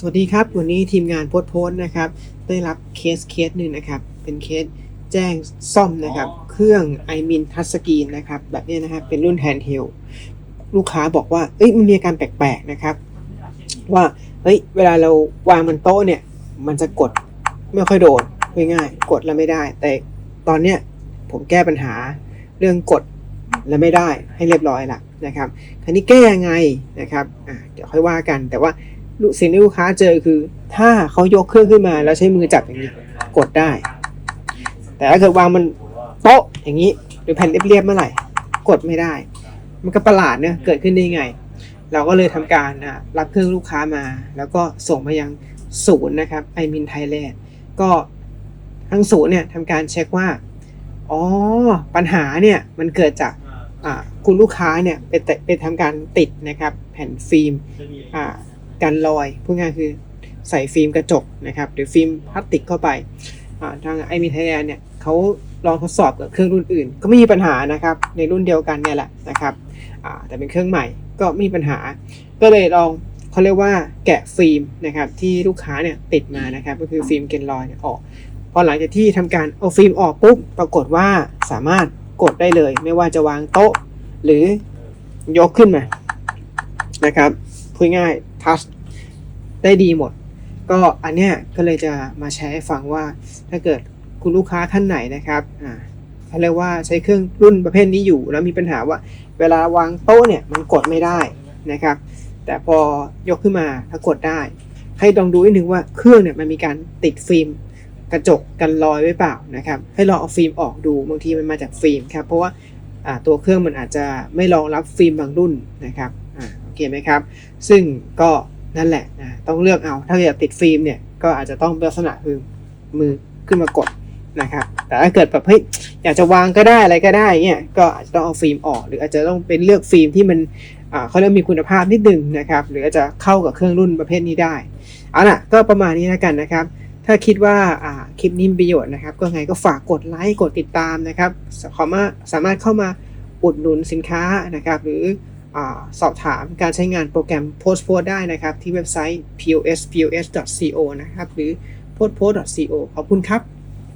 สวัสดีครับ วันนี้ทีมงานโพสต์โพสต์นะครับ ได้รับเคสเคสหนึ่งนะครับ เป็นเคสแจ้งซ่อมนะครับ เครื่อง i m i n Touch Screen นะครับ แบบนี้นะครับเป็นรุ่น Handheld ลูกค้าบอกว่า เอ้ยมันมีอาการแปลกๆนะครับ ว่าเฮ้ยเวลาเราวางบนโต๊ะเนี่ย มันจะกดไม่ค่อยโดนง่ายๆกดแล้วไม่ได้ แต่ตอนเนี้ยผมแก้ปัญหาเรื่องกดแล้วไม่ได้ให้เรียบร้อยละนะครับคราวนี้แก้ยังไงนะครับอ่าเดี๋ยวค่อยว่ากันแต่ว่า สิ่งที่ลูกค้าเจอคือ ถ้าเขายกเครื่องขึ้นมาแล้วใช้มือจับอย่างนี้กดได้ แต่ถ้าเกิดวางมันโต๊ะอย่างนี้ หรือแผ่นเรียบๆเมื่อไหร่ กดไม่ได้ มันก็ประหลาดเนะเกิดขึ้นได้ไง เราก็เลยทำการอะรับเครื่องลูกค้ามา แล้วก็ส่งมายังศูนย์นะครับไอมินไทยแลนด์ก็ทางศูนย์เนี่ยทำการเช็คว่าอ๋อปัญหาเนี่ยมันเกิดจากคุณลูกค้าเนี่ยไปไปทำการติดนะครับแผ่นฟิล์มอ่า กันรอยพูดง่ายคือใส่ฟิล์มกระจกนะครับหรือฟิล์มพลาสติกเข้าไปทางไอมินไทยแลนด์เนี่ยเขาลองทดสอบกับเครื่องรุ่นอื่น ก็ไม่มีปัญหานะครับในรุ่นเดียวกันเนี่ยแหละนะครับแต่เป็นเครื่องใหม่ก็ไม่มีปัญหา ก็เลยลองเขาเรียกว่าแกะฟิล์มนะครับที่ลูกค้าเนี่ยติดมานะครับก็คือฟิล์มเกนลอยเนี่ยออกพอหลังจากที่ทำการเอาฟิล์มออกปุ๊บปรากฏว่าสามารถกดได้เลย ไม่ว่าจะวางโต๊ะหรือยกขึ้นมานะครับพูดง่าย ทัชได้ดีหมด ก็อันเนี้ยก็เลยจะมาแชร์ให้ฟังว่าถ้าเกิดคุณลูกค้าท่านไหนนะครับอ่าเขาเรียกว่าใช้เครื่องรุ่นประเภทนี้อยู่ แล้วมีปัญหาว่าเวลาวางโต๊ะเนี่ยมันกดไม่ได้นะครับ แต่พอยกขึ้นมาถ้ากดได้ ให้ลองดูนิดนึงว่าเครื่องเนี่ยมันมีการติดฟิล์มกระจกกันรอยไว้เปล่านะครับ ให้ลองเอาฟิล์มออกดูบางทีมันมาจากฟิล์มครับเพราะว่าอ่าตัวเครื่องมันอาจจะไม่รองรับฟิล์มบางรุ่นนะครับ อ่าโอเคไหมครับ ซึ่งก็นั่นแหละนะต้องเลือกเอา ถ้าอยากติดฟิล์มเนี่ยก็อาจจะต้องลักษณะคือมือขึ้นมากดนะครับ แต่ถ้าเกิดแบบเฮ้ยอยากจะวางก็ได้อะไรก็ได้เนี่ยก็อาจจะต้องเอาฟิล์มออก หรืออาจจะต้องเป็นเลือกฟิล์มที่มันเขาเรียกมีคุณภาพนิดนึงนะครับ หรืออาจจะเข้ากับเครื่องรุ่นประเภทนี้ได้เอาล่ะก็ประมาณนี้แล้วกันนะครับ ถ้าคิดว่าคลิปนี้มีประโยชน์นะครับ ก็ไงก็ฝากกดไลค์กดติดตามนะครับสามารถสามารถเข้ามาอุดหนุนสินค้านะครับ หรือ สอบถามการใช้งานโปรแกรม Post Post ได้นะครับ ที่เว็บไซต์ pospos.co นะครับ หรือ postpost.co ขอบคุณครับ